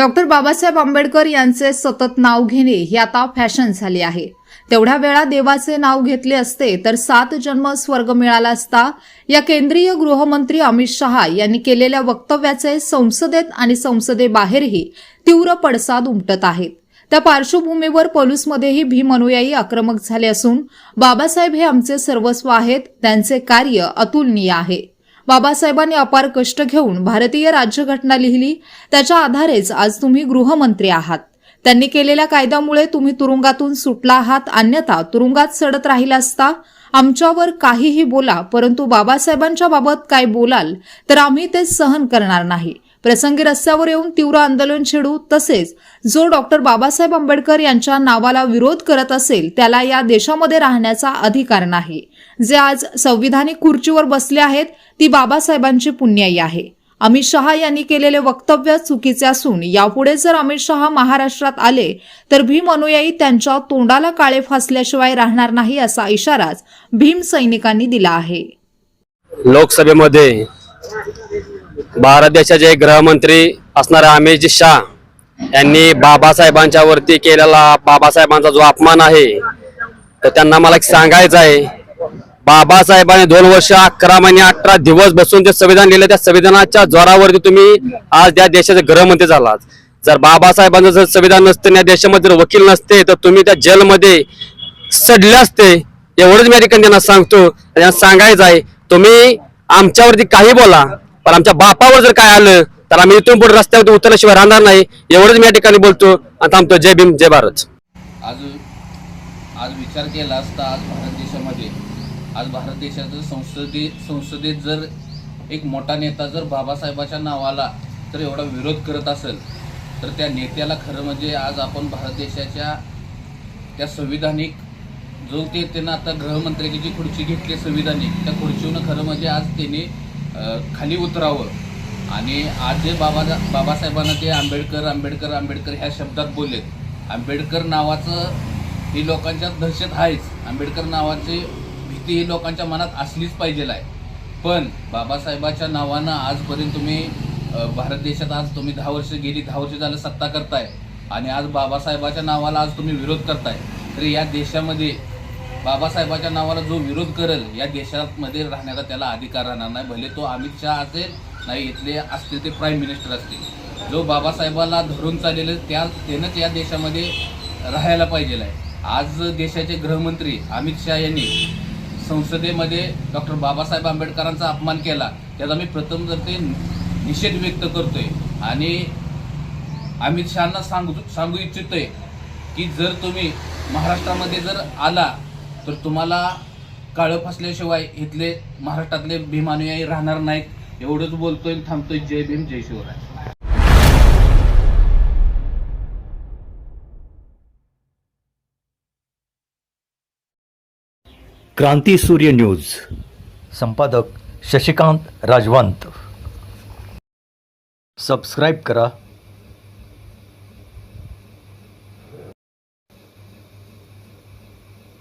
Doctor Babasaheb Ambedkar यांचे सतत नाव घेणे ही आता फॅशन झाली आहे. तेवढ्या वेळा देवाचे नाव घेतले असते तर सात जन्म स्वर्ग मिळाला असता या केंद्रीय गृहमंत्री अमित शहा यांनी केलेल्या वक्तव्याचे संसदेत आणि संसदेबाहेरही तीव्र पडसाद उमटत आहेत त्या पार्श्वभूमीवर पोलिसमध्येही भीम अनुयायी आक्रमक झाले असून बाबासाहेब हे आमचे सर्वस्व आहेत त्यांचे कार्य अतुलनीय आहे. बाबासाहेबांनी अपार कष्ट घेऊन भारतीय राज्यघटना लिहिली. त्याच्या आधारेच आज तुम्ही गृहमंत्री आहात. त्यांनी केलेल्या कायद्यामुळे तुम्ही तुरुंगातून सुटला आहात. अन्यथा तुरुंगात सडत राहिला असता आमच्यावर काहीही बोला परंतु बाबासाहेबांच्या बाबत काय बोलाल तर आम्ही ते सहन करणार नाही. प्रसंगी रस्त्यावर येऊन तीव्र आंदोलन छेडू तसेच जो डॉक्टर बाबासाहेब आंबेडकर यांच्या नावाला विरोध करत असेल त्याला या देशामध्ये राहण्याचा अधिकार नाही. जे आज संविधानिक खुर्चीवर बसले आहेत ती बाबासाहेबांची पुण्याई आहे. अमित शहा यांनी केलेले वक्तव्य चुकीचे असून यापुढे जर अमित शहा महाराष्ट्रात आले तर भीम अनुयायी त्यांच्या तोंडाला काळे फासल्याशिवाय राहणार नाही असा इशाराच भीम सैनिकांनी दिला आहे. लोकसभेमध्ये भारत देशाचे गृहमंत्री असणारे अमित शाह यांनी बाबासाहेबांच्या वरती केलेला बाबासाहेबांचा जो अपमान आहे तर त्यांना मला एक सांगायचं आहे. बाबासाहेबांनी दोन वर्ष अकरा महिने अठरा दिवस बसून जे संविधान लिहिलं. त्या संविधानाच्या जोरावरती तुम्ही आज त्या देशाचे गृहमंत्री झालात. जर बाबासाहेबांचं जर संविधान नसतं या देशामध्ये जर वकील नसते तर तुम्ही त्या जेलमध्ये सडले असते. एवढंच मी या ठिकाणी त्यांना सांगतो त्यांना सांगायचं आहे तुम्ही आमच्यावरती काही बोला. पण आमच्या बापावर जर काय आलं तर आम्ही इथून पुढे रस्त्यावरती उतरल्याशिवाय राहणार नाही. एवढंच मी या ठिकाणी बोलतो. आणि थांबतो. जय भीम जय भारत. आज आज विचार केला असता आज भारत देशामध्ये आज भारत देशाचं संसदे संसदेत जर एक मोठा नेता जर बाबासाहेबाच्या नावाला तर एवढा विरोध करत असेल तर त्या नेत्याला खरं म्हणजे आज आपण भारत देशाच्या त्या संविधानिक जो ते त्यांना आता गृहमंत्र्याची जी खुर्ची घेतली संविधानिक त्या खुर्चीवरून खरं म्हणजे आज त्यांनी खाली उतरावं. आणि आज जे बाबा बाबासाहेबांना ते आंबेडकर आंबेडकर आंबेडकर ह्या शब्दात बोललेत. आंबेडकर नावाचं ही लोकांच्या दहशत आहेच. आंबेडकर नावाची भीती ही लोकांच्या मनात असलीच पाहिजे आहे. पण बाबासाहेबाच्या नावानं आजपर्यंत तुम्ही भारत देशात आज तुम्ही दहा वर्ष गेली दहा वर्ष झालं सत्ता करताय. आणि आज बाबासाहेबाच्या नावाला आज तुम्ही विरोध करताय. तर या देशामध्ये बाबासाहेबाच्या नावाला जो विरोध करेल या देशामध्ये राहण्याचा त्याला अधिकार राहणार नाही. भले तो अमित शहा असेल नाही इथले असतील ते प्राईम मिनिस्टर असतील. जो बाबासाहेबाला धरून चाललेलं त्या त्यानंच या देशामध्ये राहायला पाहिजे आहे. आज देशाचे गृहमंत्री अमित शहा यांनी संसदेमध्ये डॉक्टर बाबासाहेब आंबेडकरांचा अपमान केला. त्याचा मी प्रथम जर ते निषेध व्यक्त करतोय. आणि अमित शहाना सांगू सांगू इच्छितोय की जर तुम्ही महाराष्ट्रामध्ये जर आला तर तुम्हाला काळं फसल्याशिवाय इथले महाराष्ट्रातले भीमानुयायी राहणार नाहीत. एवढंच बोलतोय आणि थांबतोय. जय भीम जय शिवराय. क्रांती सूर्य न्यूज. संपादक शशिकांत राजवंत. सबस्क्राईब करा.